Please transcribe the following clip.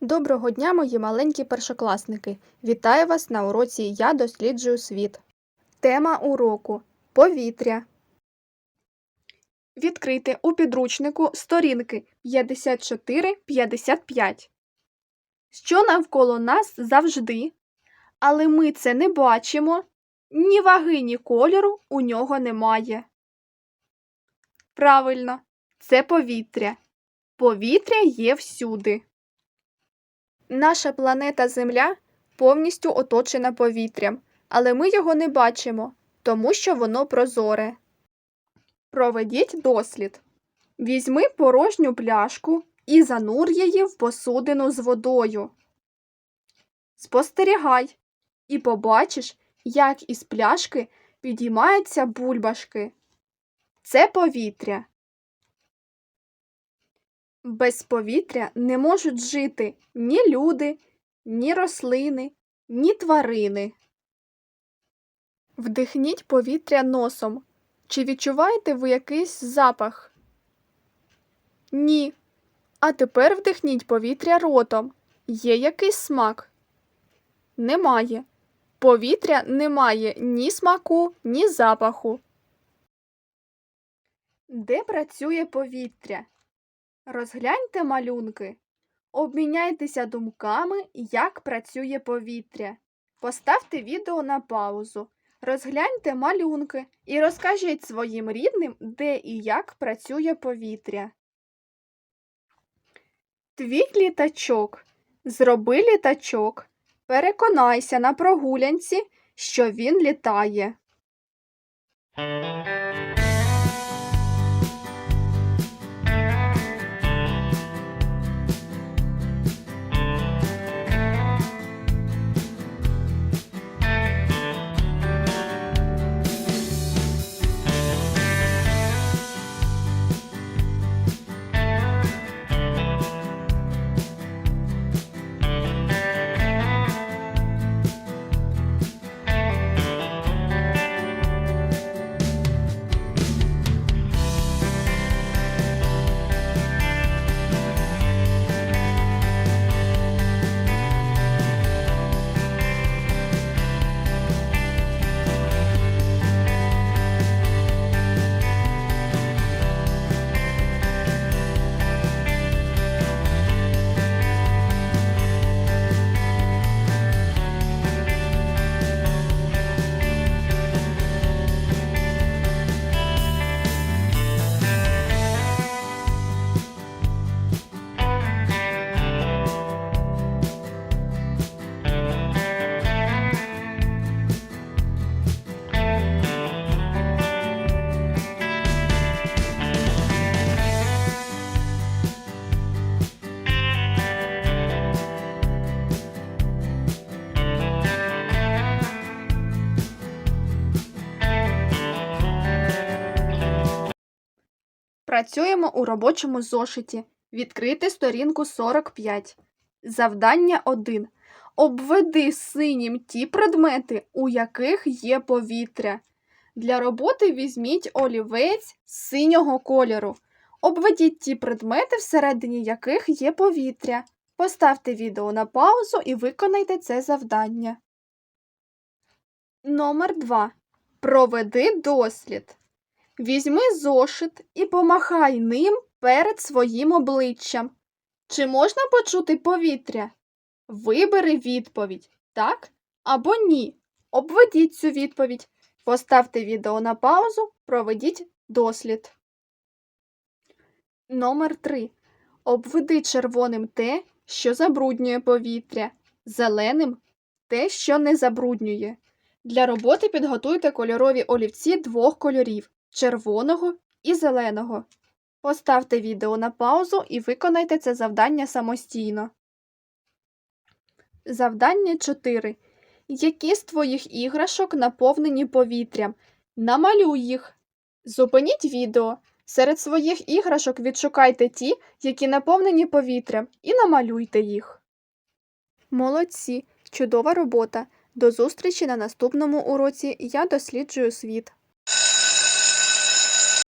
Доброго дня, мої маленькі першокласники! Вітаю вас на уроці Я досліджую світ. Тема уроку Повітря. Відкрити у підручнику сторінки 54-55. Що навколо нас завжди, але ми це не бачимо, ні ваги, ні кольору у нього немає. Правильно, це повітря. Повітря є всюди. Наша планета Земля повністю оточена повітрям, але ми його не бачимо, тому що воно прозоре. Проведіть дослід. Візьми порожню пляшку і занур її в посудину з водою. Спостерігай і побачиш, як із пляшки підіймаються бульбашки. Це повітря. Без повітря не можуть жити ні люди, ні рослини, ні тварини. Вдихніть повітря носом. Чи відчуваєте ви якийсь запах? Ні. А тепер вдихніть повітря ротом. Є якийсь смак? Немає. Повітря не має ні смаку, ні запаху. Де працює повітря? Розгляньте малюнки. Обміняйтеся думками, як працює повітря. Поставте відео на паузу. Розгляньте малюнки і розкажіть своїм рідним, де і як працює повітря. Твій літачок. Зроби літачок. Переконайся на прогулянці, що він літає. Працюємо у робочому зошиті. Відкрити сторінку 45. Завдання 1. Обведи синім ті предмети, у яких є повітря. Для роботи візьміть олівець синього кольору. Обведіть ті предмети, всередині яких є повітря. Поставте відео на паузу і виконайте це завдання. Номер 2. Проведи дослід. Візьми зошит і помахай ним перед своїм обличчям. Чи можна почути повітря? Вибери відповідь так або ні. Обведіть цю відповідь. Поставте відео на паузу, проведіть дослід. Номер 3. Обведи червоним те, що забруднює повітря, зеленим те, що не забруднює. Для роботи підготуйте кольорові олівці двох кольорів червоного і зеленого. Поставте відео на паузу і виконайте це завдання самостійно. Завдання 4. Які з твоїх іграшок наповнені повітрям? Намалюй їх. Зупиніть відео. Серед своїх іграшок відшукайте ті, які наповнені повітрям, і намалюйте їх. Молодці! Чудова робота! До зустрічі на наступному уроці Я досліджую світ.